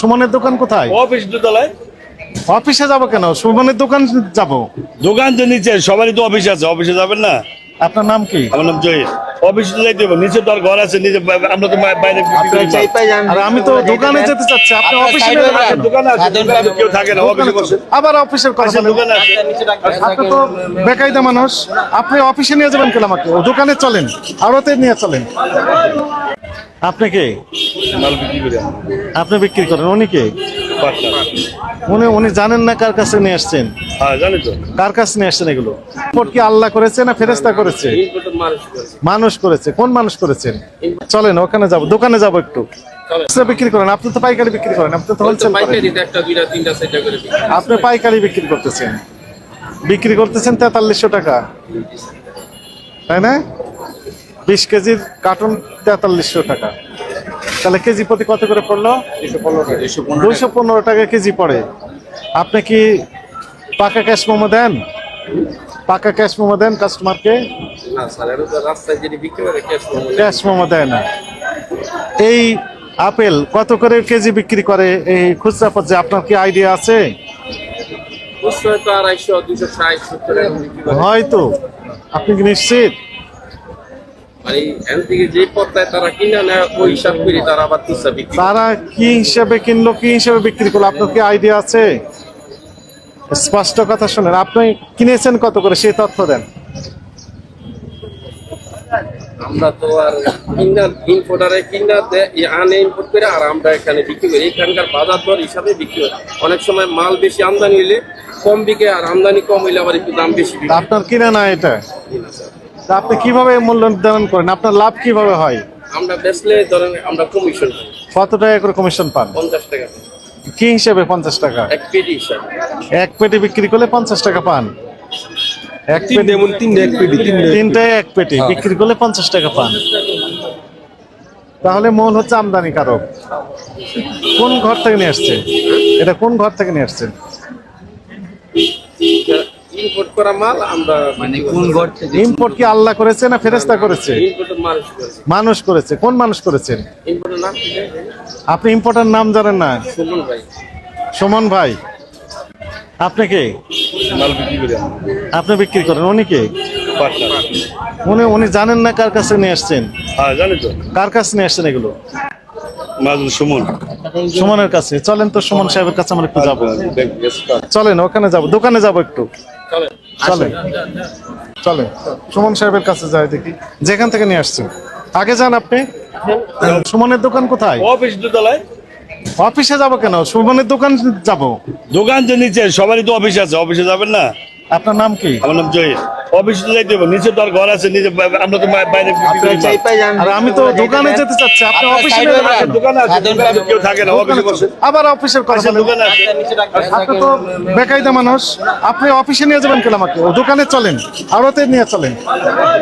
সুমনের দোকান কোথায়? অফিস দোতলায়। অফিসে যাব কেন? সুমনের দোকান যাব। দোকান তো নিচে সবারই তো অফিস আছে অফিসে যাবেন না? আপনার নাম কি? আমার নাম জহির। অফিসে তো যাইতে হবে নিচে তো আর ঘর আছে নিচে আমরা তো বাইরে। আর আমি তো দোকানে যেতে চাচ্ছি আপনি অফিসে নিয়ে দোকানে আছে কেউ থাকে না অফিসে বসে। আবার অফিসের কথা দোকান আছে। আপনি তো বেকায়দা মানুষ। আপনি অফিসে নিয়ে যাবেন কেন আমাকে? দোকানে চলেন আড়তে নিয়ে চলেন। আপনি কে? মাল বিক্রি করি আপনি বিক্রি করেন উনি কে উনি উনি জানেন না কার কাছে নিয়ে আসছেন? হ্যাঁ কার কাছে নিয়ে আসছেন এগুলো? কি আল্লাহ করেছে না ফেরেস্তা করেছে? মানুষ করেছে। কোন মানুষ করেছেন? চলেন ওখানে যাব দোকানে যাব একটু। বিক্রি করেন আপনি তো পাইকারি বিক্রি করেন আপনি তো হোলসেল। আপনি পাইকারি বিক্রি করতেছেন। বিক্রি করতেছেন তেতাল্লিশশো টাকা। তাই না? বিশ কেজির কার্টুন তেতাল্লিশশো টাকা। তাহলে কেজি প্রতি কত করে পড়ল? দুইশো পনেরো টাকা কেজি পড়ে। আপনি কি পাকা ক্যাশ মোমো দেন? পাকা ক্যাশ মোমো দেন কাস্টমারকে? ক্যাশ মোমো দেয়। না। এই আপেল কত করে কেজি বিক্রি করে? এই খুচরা পর্যায়ে আপনার কি আইডিয়া আছে? হয়তো। আপনি কি নিশ্চিত? মানে এখান থেকে যে পর্দায় তারা কিনে নেয় ওই হিসাব করে তারা আবার খুচরা বিক্রি তারা কি হিসেবে কিনলো কি হিসেবে বিক্রি করল? আপনার কি আইডিয়া আছে? স্পষ্ট কথা শুনেন আপনি কিনেছেন কত করে? সেই তথ্য দেন। আমরা তো আর কিনা ইম্পোর্টারে কিনা আনে ইম্পোর্ট করে আর আমরা এখানে বিক্রি করি। এখানকার বাজার দর হিসাবে বিক্রি হয়। অনেক সময় মাল বেশি আমদানি হইলে কম বিকে আর আমদানি কম হইলে আবার একটু দাম বেশি আপনার কিনে না এটা? হয় না, স্যার। তা আপনি কীভাবে মূল্য নির্ধারণ করেন? আপনার লাভ কীভাবে হয়? আমরা বেচলে ধরেন আমরা কমিশন পাই কত টাকা করে কমিশন পান? পঞ্চাশ টাকা। কি হিসেবে পঞ্চাশ টাকা? এক পেটি হিসাবে। এক পেটি বিক্রি করলে পঞ্চাশ টাকা পান। এক পেটি তিনটে এক পেটি তিনটে তিনটায় এক পেটি। বিক্রি করলে পঞ্চাশ টাকা পান। তাহলে মূল হচ্ছে আমদানিকারক। কোন ঘর থেকে নিয়ে আসছে? এটা কোন ঘর থেকে নিয়ে আসছেন ইম্পোর্ট করা মাল আমরা মানে কোন ঘর ইম্পোর্ট কি আল্লাহ করেছে না ফেরেস্তা করেছে? মানুষ করেছে। মানুষ করেছে। কোন মানুষ করেছেন? ইম্পোর্টের নাম আপনি ইম্পোর্টার নাম জানেন না? সুমন ভাই। সুমন ভাই। আপনি কে? মাল বিক্রি করি আমরা। আপনি বিক্রি করেন। উনি কে? উনি উনি জানেন না কার কাছে নিয়ে আসছেন? হ্যাঁ জানি তো। কার কাছে নিয়ে আসছেন এগুলো? সুমন। সুমনের কাছে। চলেন তো সুমন সাহেবের কাছে আমরা একটু যাব। চলেন ওখানে যাব। দোকানে যাব একটু। চলেন। চলেন। সুমন সাহেবের কাছে যাই দেখি। যেখান থেকে নিয়ে আসছেন? আগে যান আপনি। সুমনের দোকান কোথায়? অফিস দোতলায়। অফিসে যাব কেন? সুমনের দোকান যাব। দোকান যে নিচে সবারই তো অফিস আছে। অফিসে যাবেন না? আপনার নাম কি? আমার নাম জহির। অফিসে যাইতে হবে নিচে তো আর ঘর আছে নিচে বা- আমরা তো বাইরে। আর আমি তো দোকানে যেতে চাচ্ছি আপনি অফিসে নিয়ে যাবেন। কেন? দোকানে আছে কেউ থাকে না অফিসে বসে। আবার অফিসের কথা পাশে আছে। আপনি তো বেকায়দা মানুষ আপনি অফিসে নিয়ে যাবেন কেন আমাকে? দোকানে চলেন আড়তে নিয়ে চলেন। মাল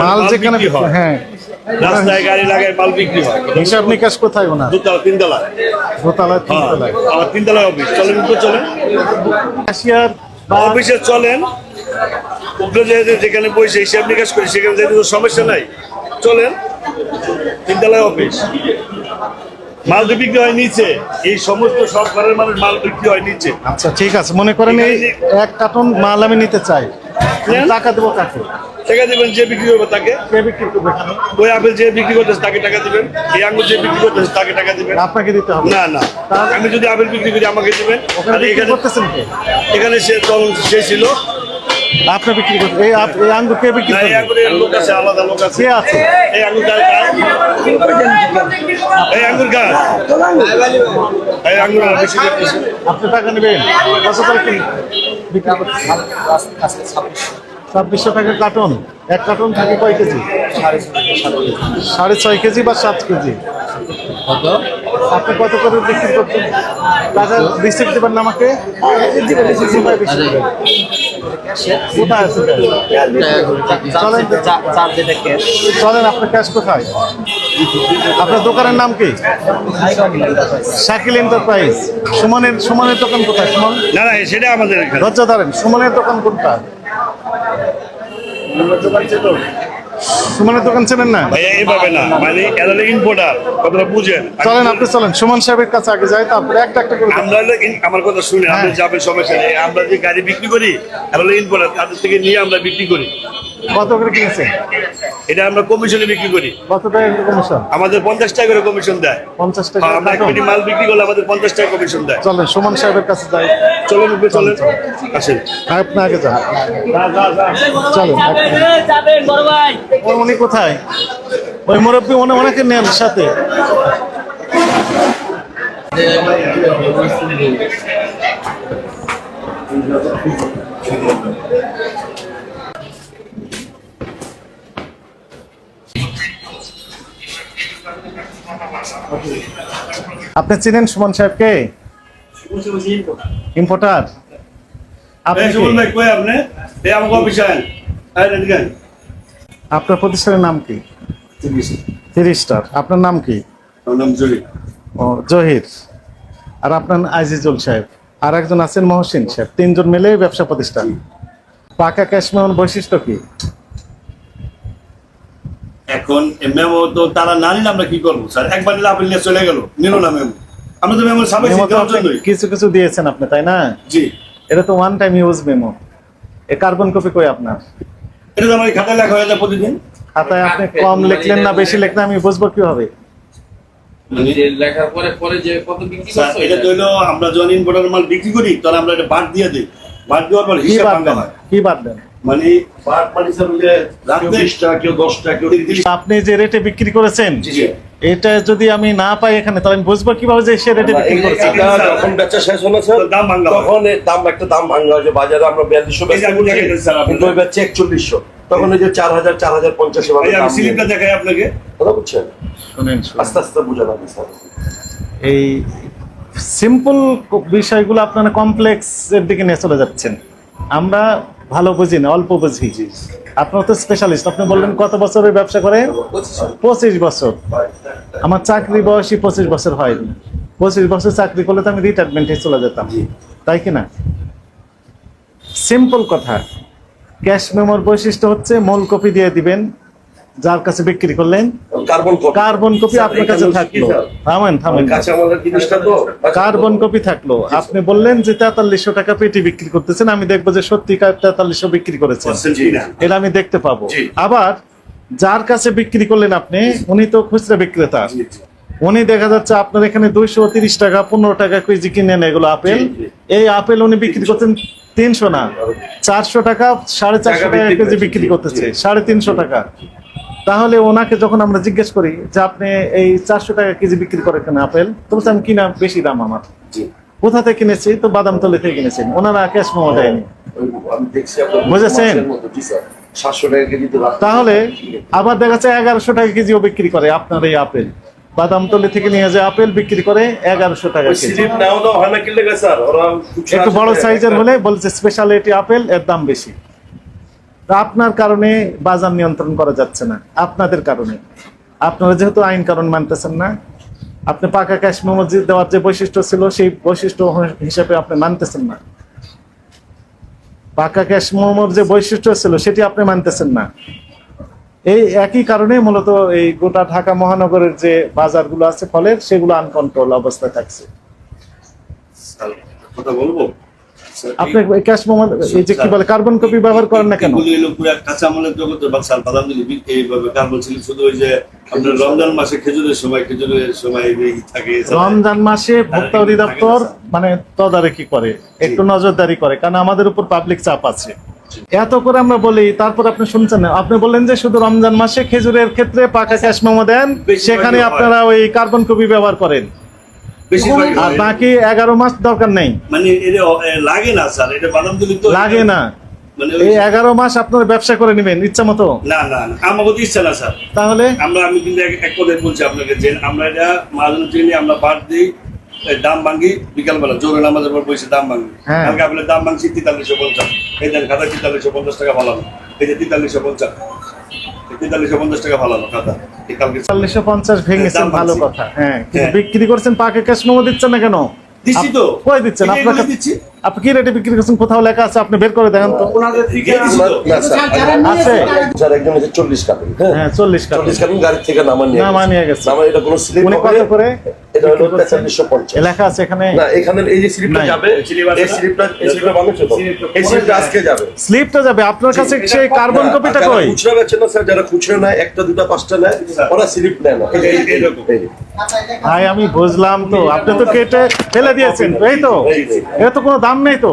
মাল যেখানে হয়। হ্যাঁ রাস্তায় গাড়ি লাগায় মাল বিক্রি হয়। হিসাব নিকাশ কোথায় ওনার? দুতলা তিনতলা দোতলায় হ্যাঁ তিনতলায়। আমার তিনতলায় অফিস। চলেন তো চলেন। বা অফিসে চলেন। উপরে যে যে- যেখানে বসে হিসাব নিকাশ করি সেখানে যেতে তো সমস্যা নাই চলেন। তিনতলায় অফিস। মাল তো বিক্রি হয় নিচে। এই সমস্ত সব ঘরের মানুষ মাল বিক্রি হয় নিচে। আচ্ছা ঠিক আছে। মনে করেন এই এক কার্টন মাল আমি নিতে চাই। টাকা দেবো কাকে টাকা দেবেন যে বিক্রি করবে তাকে? কে বিক্রি করবে? ওই আপেল যে বিক্রি করতেছে তাকে টাকা দিবেন এই আঙ্গুর যে বিক্রি করতেছে তাকে টাকা দিবেন। আপনাকে দিতে হবে। না না। আমি যদি আপেল বিক্রি করি আমাকে দিবেন। এখানে করতেছেন এখানে সে তখন সে ছিল। আপনি বিক্রি করতে এই আঙ্গুর কে বিক্রি না এই আঙ্গুরের লোক আছে আলাদা লোক আছে। কে আছে? এই আঙ্গুর কার? এই আঙ্গুর কার? এই আঙ্গুর বেশি আপনি টাকা নেবেন। কত করে কি বিক্রি করতেছেন ছাব্বিশশো টাকা কার্টন। এক কার্টন থাকে কয় কেজি? সাড়ে ছয় কেজি বা সাত কেজি? আপনি কত করে বিক্রি করছেন টাকা রিসিপ্ট দেবেন না আমাকে? কোথায় আছে চলেন আপনার ক্যাশ কোথায়? আপনার দোকানের নাম কি? শাকিল এন্টারপ্রাইজ সুমনের সুমনের দোকান কোথায় সুমন? না না সেটা আমাদের এখানে। লজ্জা ধরেন সুমনের দোকান কোনটা? সুমনের দোকান চেনেন না? ভাইয়া এইভাবে না। মানে এরা ইম্পোর্টার কথাটা বুঝেন। চলেন আপনি চলেন। সুমন সাহেবের কাছে আগে যাই তারপরে একটা একটা করে আমরা আমার কথা শুনে আপনি হ্যাঁ। যাবেন সমস্যা নেই। আমরা যে গাড়ি বিক্রি করি এরা ইম্পোর্টার তাদের থেকে নিয়ে আমরা বিক্রি করি। কত করে কিনেছেন? এটা আমরা কমিশনে বিক্রি করি। কত টাকা কমিশন আমাদের পঞ্চাশ টাকা করে কমিশন দেয়। পঞ্চাশ টাকা হ্যাঁ, আমরা এক কোটি মাল বিক্রি করলে আমাদের পঞ্চাশ টাকা কমিশন দেয়। চলেন সুমন সাহেবের কাছে যাই। চলেন উপরে চলেন আসেন। আপনি আগে যান। চলেন। উনি কোথায়? ওই মুরব্বী উনি ওনাকে নেন সাথে। আপনি চিনেন সুমন সাহেবকে? ইম্পোর্টার আপনি সুমন ভাই কই আপনি? এই আমাকে অফিসে আইন আইন এদিকে আপনার প্রতিষ্ঠানের নাম কি? Three star. আপনার নাম কি? নাম জরি ও জহির। আর আপনার আজিজুল সাহেব। আর একজন আছেন মহসিন সাহেব। তিনজন মিলে ব্যবসা প্রতিষ্ঠান। পাকা ক্যাশ মেমোর বৈশিষ্ট্য কি? এখন মেমো তো তারা না নিলে আমরা কি করব? স্যার একবার নিলে আপনি চলে গেল। নিল না মেমো। আমরা তো মেমো জন্যই কিছু কিছু দিয়েছেন আপনি তাই না? জি। এটা তো ওয়ান টাইম ইউজ মেমো। এ কার্বন কপি কই আপনার? এটা তো আমার খাতায় লেখা হয়ে যায় প্রতিদিন। খাতায় আপনি কম লিখলেন না বেশি লিখলেন আমি বুঝব কীভাবে? যে লেখার পরে পরে যে কত বিক্রি করছ এটা? তো হলো আমরা যখন ইম্পোর্টার মাল বিক্রি করি তখন আমরা এটা বাদ দিয়ে দিই। বাদ দেওয়ার পর হিসাব বাদ ভাঙা দেন? হয়। কি বাদ দেন? মানে ওই যে রাত্রে কেউ দশটা কেউ আপনি যে রেটে বিক্রি করেছেন। এটা যদি আমি না পাই এখানে তাহলে আমি বুঝব কীভাবে যে সে রেটে বিক্রি করেছেন এটা যখন বেচা শেষ হলো স্যার দাম ভাঙা তখন দাম একটা দাম ভাঙা হয় যে বাজারে আমরা বিয়াল্লিশশো। কিন্তু ওই বেচছে একচল্লিশশো। তখন ওই যে চার হাজার চার হাজার পঞ্চাশ আমি স্লিপটা দেখাই আপনাকে। কথা বুঝছেন শুনেন শুনেন। আস্তে আস্তে বোঝা লাগবে স্যার। এই সিম্পল বিষয়গুলো আপনারা কমপ্লেক্স এর দিকে নিয়ে চলে যাচ্ছেন। আমরা ভালো বুঝি না অল্প বুঝি। আপনার তো স্পেশালিস্ট আপনি বললেন কত বছরের ব্যবসা করে? পঁচিশ বছর। আমার চাকরি বয়সী পঁচিশ বছর হয়নি পঁচিশ বছর চাকরি করলে তো আমি রিটায়ারমেন্টে চলে যেতাম। তাই কি না? সিম্পল কথা। ক্যাশ মেমোর বৈশিষ্ট্য হচ্ছে মূল কপি দিয়ে দিবেন যার কাছে বিক্রি করলেন কার্বন কপি কার্বন কপি আপনার কাছে থাকল। থামেন থামেন। কাঁচামালের জিনিসটা তো কার্বন কপি থাকল। আপনি বললেন যে তেতাল্লিশশো টাকা পেটি বিক্রি করতেছেন আমি দেখব যে সত্যিকার তেতাল্লিশশো বিক্রি করেছেন। এটা আমি দেখতে পাবো। আবার যার কাছে বিক্রি করলেন আপনি উনি তো খুচরা বিক্রেতা। উনি দেখা যাচ্ছে আপনার এখানে দুইশো তিরিশ টাকা পনেরো টাকা কেজি কিনেন এগুলো আপেল। এই আপেল উনি বিক্রি করছেন তিনশো না চারশো টাকা সাড়ে চারশো টাকা কেজি বিক্রি করতেছে সাড়ে তিনশো টাকা। তাহলে ওনাকে যখন আমরা জিজ্ঞেস করি যে আপনি এই চারশো টাকা কেজি বিক্রি করে কেন আপেল? তো বলছে, আমি কিনা বেশি দাম আমার। কোথা থেকে কিনেছি? তো বাদাম তলে থেকে কিনেছেন। ওনারা ক্যাশ মোমো দেয়নি। বুঝেছেন? তাহলে আবার দেখা যাচ্ছে এগারোশো টাকা কেজিও বিক্রি করে আপনার এই আপেল। বাদাম তলে থেকে নিয়ে যে আপেল বিক্রি করে এগারোশো টাকা একটু বড় সাইজের হলে বলছে স্পেশালিটি আপেল এর দাম বেশি। আপনার কারণে বাজার নিয়ন্ত্রণ করা যাচ্ছে না, আপনাদের কারণে। আপনারা যেহেতু আইন কারণ মানতেছেন না, আপনি পাকা ক্যাশ যে দেওয়ার যে বৈশিষ্ট্য ছিল, সেই বৈশিষ্ট্য হিসেবে আপনি মানতেছেন না। পাকা ক্যাশ যে বৈশিষ্ট্য ছিল, সেটি আপনি মানতেছেন না। এই একই কারণে মূলত এই গোটা ঢাকা মহানগরের যে বাজারগুলো আছে, ফলের, সেগুলো আনকন্ট্রোল অবস্থায় থাকছে। কথা বলব? আপনি এই ক্যাশ মোমো এই যে কি বলে কার্বন কপি ব্যবহার করেন না কেন? এগুলি পুরা জগতে বাদাম দিলে এইভাবে কার্বন ছিল। শুধু ওই যে আপনার রমজান মাসে খেজুরের সময় খেজুরের সময় থাকে। রমজান মাসে ভোক্তা অধিদপ্তর মানে তদারকি করে একটু নজরদারি করে কারণ আমাদের উপর পাবলিক চাপ আছে। এত করে আমরা বলি তারপর আপনি শুনছেন না। আপনি বললেন যে শুধু রমজান মাসে খেজুরের ক্ষেত্রে পাকা ক্যাশ মোমো দেন সেখানে আপনারা ওই কার্বন কপি ব্যবহার করেন। আর বাকি এগারো মাস দরকার নেই। মানে লাগে না স্যার। এটা লাগে না। মানে এই এগারো মাস আপনার ব্যবসা করে নেবেন ইচ্ছা মতো? না না তো ইচ্ছা না স্যার। তাহলে? আমরা আমি কিন্তু এক কথায় বলছি আপনাকে যে আমরা এটা মাঝে চিনি আমরা বাদ দিই দাম ভাঙ্গি বিকালবেলা জোরে নামাজের পর বসে দাম ভাঙ্গি হ্যাঁ। কালকে আপনার দাম ভাঙছি তেতাল্লিশশো পঞ্চাশ। এই দেন খাতা তেতাল্লিশশো পঞ্চাশ টাকা ভালানো এই যে তেতাল্লিশশো পঞ্চাশ। তেতাল্লিশশো পঞ্চাশ টাকা ভালানো খাতা। চল্লিশশো পঞ্চাশ ভেঙেছেন ভালো কথা। হ্যাঁ হ্যাঁ। বিক্রি করছেন পাকে ক্যাশ মোমো দিচ্ছেন না কেন? দিচ্ছি তো। কই দিচ্ছেন? আপনাকে দিচ্ছি। আপনি কি রেটে বিক্রি করছেন? কোথাও লেখা আছে আপনি বের করে দেখেন তো। আছে স্যার কার্টুন হ্যাঁ? হ্যাঁ চল্লিশ কার্টন চল্লিশ গাড়ি থেকে নামা নিয়ে নামা নিয়ে গেছে। নামা এটা কোনো স্লিপ উনি কত করে? এটা হলো তেতাল্লিশশো পঞ্চাশ। লেখা আছে এখানে? না এখানে এই যে স্লিপটা যাবে এই স্লিপটা এই স্লিপটা বানাচ্ছে তো এই স্লিপটা আজকে যাবে। স্লিপটা যাবে। আপনার কাছে সেই কার্বন কপিটা কই? খুচরা বেচে না স্যার যারা খুচরা নেয় একটা দুটা পাঁচটা নেয় ওরা স্লিপ নেয় না। এই যে এই- এইরকম। এই যে। ভাই আমি বুঝলাম তো। আপনি তো কেটে ফেলে দিয়েছেন। এই তো। এর তো কোনো দাম নেই তো।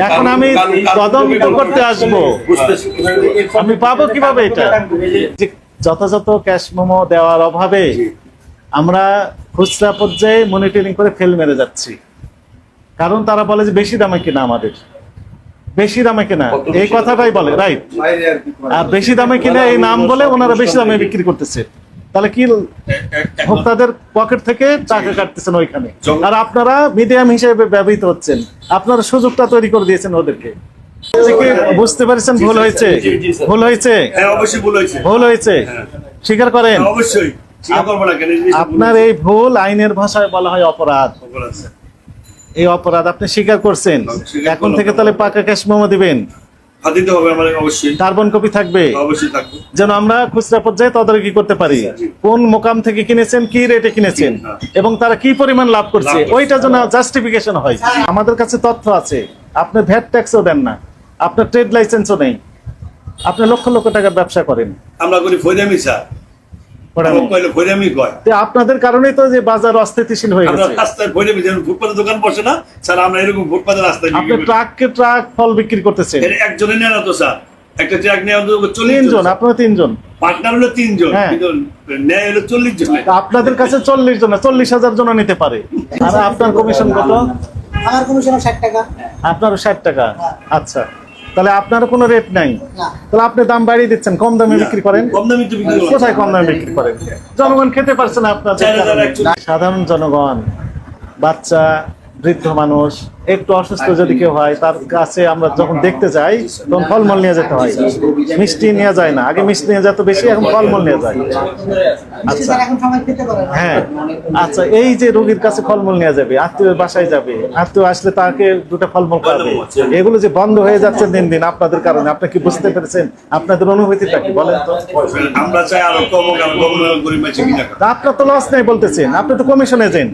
এখন আমি তদন্ত করতে আসব। আমি পাবো কীভাবে এটা? যথাযথ ক্যাশ মোমো দেওয়ার অভাবে আমরা খুচরা পর্যায়ে মনিটরিং করে ফেল মেরে যাচ্ছি। কারণ তারা বলে যে বেশি দামে কিনা আমাদের। বেশি দামে কিনা। এই কথাটাই বলে রাইট আর বেশি দামে কিনা এই নাম বলে ওনারা বেশি দামে বিক্রি করতেছে। তাহলে কি ভোক্তাদের পকেট থেকে টাকা কাটতেছেন ওইখানে? আর আপনারা মিডিয়াম হিসেবে ব্যবহৃত হচ্ছেন। আপনারা সুযোগটা তৈরি করে দিয়েছেন ওদেরকে। বুঝতে পারছেন ভুল হয়েছে। ভুল হয়েছে? হ্যাঁ ভুল হয়েছে। স্বীকার করেন। হ্যাঁ, অবশ্যই। আপনার এই ভুল আইনের ভাষায় বলা হয় অপরাধ। এই অপরাধ আপনি স্বীকার করছেন। এখন থেকে তাহলে পাকা ক্যাশ মোমো দিবেন। অবশ্যই। কার্বন কপি থাকবে। যেন আমরা খুচরা পর্যায়ে তদারকি করতে পারি। কোন মোকাম থেকে কিনেছেন কি রেটে কিনেছেন এবং তারা কি পরিমাণ লাভ করছে ওইটা যেন জাস্টিফিকেশন হয়। আমাদের কাছে তথ্য আছে। আপনি ভ্যাট ট্যাক্সও দেন না। আপনার ট্রেড লাইসেন্সও নেই। আপনি লক্ষ লক্ষ টাকার ব্যবসা করেন। আমরা করি ফৈরামি স্যার ফৈরামি। কইলে ফৈরামি কয় তো আপনাদের কারণেই তো যে বাজার অস্থিতিশীল হয়ে গেছে। রাস্তায় ফৈরামি যেমন ফুটপাতের দোকান বসে না স্যার আমরা এরকম ফুটপাতের রাস্তায় আপনি। ট্রাককে ট্রাক ফল বিক্রি করতেছেন। এর একজনে নেয় না তো স্যার। একটা ট্রাক নেওয়া তো চল্লিশ জন আপনারা তিনজন। পার্টনার হলো তিনজন হ্যাঁ। কিন্তু নেয় হলো চল্লিশ জন। আপনাদের কাছে চল্লিশ জন চল্লিশ হাজার জন নিতে পারে। আর আপনার কমিশন কত? আমার কমিশন ষাট টাকা। আপনারও ষাট টাকা? আচ্ছা। তাহলে আপনার কোনো রেট নাই। তাহলে আপনি দাম বাড়িয়ে দিচ্ছেন কম দামে বিক্রি করেন। কম দামি বিক্রি কোথায় কম দামে বিক্রি করেন? জনগণ খেতে পারছে না। একচল্লিশ। সাধারণ জনগণ বাচ্চা বৃদ্ধ মানুষ একটু অসুস্থ যদি কেউ হয় তার কাছে আমরা যখন দেখতে যাই তখন ফলমূল নিয়ে যেতে হয়। মিষ্টি নিয়ে যায় না। আগে মিষ্টি নিয়ে যেত বেশি এখন ফলমূল নিয়ে যায়। আচ্ছা। হ্যাঁ। আচ্ছা এই যে রোগীর কাছে ফলমূল নিয়ে যাবে আত্মীয় বাসায় যাবে আত্মীয় আসলে তাকে দুটো ফলমূল খাবে এগুলো যে বন্ধ হয়ে যাচ্ছে দিন দিন আপনাদের কারণে আপনি কি বুঝতে পেরেছেন? আপনাদের অনুভূতিটা কি বলেন তো? আমরা চাই আরও কম আপনার তো লস নেই বলতেছেন। আপনি তো কমিশন এজেন্ট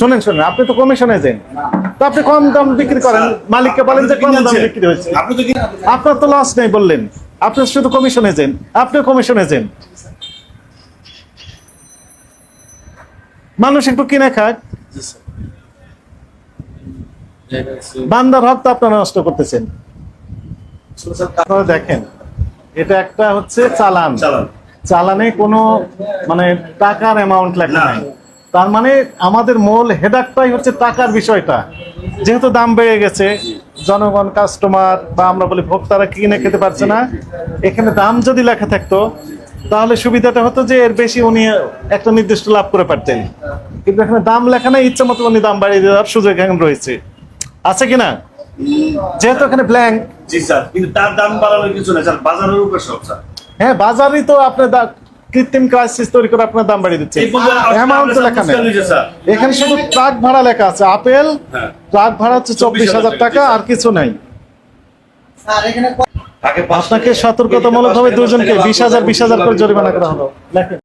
শোনেন শোনেন আপনি তো কমিশন এজেন্ট তো আপনি কম দাম বিক্রি করেন। মালিককে বলেন যে কম দাম বিক্রি হয়েছে। আপনার তো লস নেই বললেন। আপনি শুধু কমিশন এজেন্ট আপনি কমিশন এজেন্ট মানুষ একটু কিনে খাক। বান্দার হক তো আপনারা নষ্ট করতেছেন। দেখেন এটা একটা হচ্ছে চালান। চালান। কোনো মানে টাকার অ্যামাউন্ট লেখা না। নাই। তার মানে আমাদের মূল হেডাকটাই হচ্ছে টাকার বিষয়টা। যেহেতু দাম বেড়ে গেছে জনগণ কাস্টমার বা আমরা বলি ভোক্তারা কিনে খেতে পারছে না এখানে দাম যদি লেখা থাকতো তাহলে সুবিধাটা হতো যে এর বেশি উনি একটা নির্দিষ্ট লাভ করে পারতেন। কিন্তু এখানে দাম লেখা নেই ইচ্ছা মতো উনি দাম বাড়িয়ে দেওয়ার সুযোগ এখন রয়েছে। আছে কিনা যেহেতু এখানে ব্ল্যাঙ্ক জি স্যার কিন্তু তার দাম বাড়ানোর কিছু না স্যার বাজারের উপর সব স্যার। হ্যাঁ বাজারই তো আপনার কৃত্রিম ক্রাইসিস তৈরি করে আপনার দাম বাড়িয়ে দিচ্ছে। অ্যামাউন্ট লেখা নেই। এখানে শুধু ট্রাক ভাড়া লেখা আছে। আপেল হ্যাঁ। ট্রাক ভাড়া হচ্ছে চব্বিশ হাজার টাকা। আর কিছু নাই। স্যার এখানে আগে পাঁচটা- আপনাকে সতর্কতামূলক ভাবে দুজনকে বিশ হাজার বিশ হাজার করে জরিমানা করা হলো। লেখেন।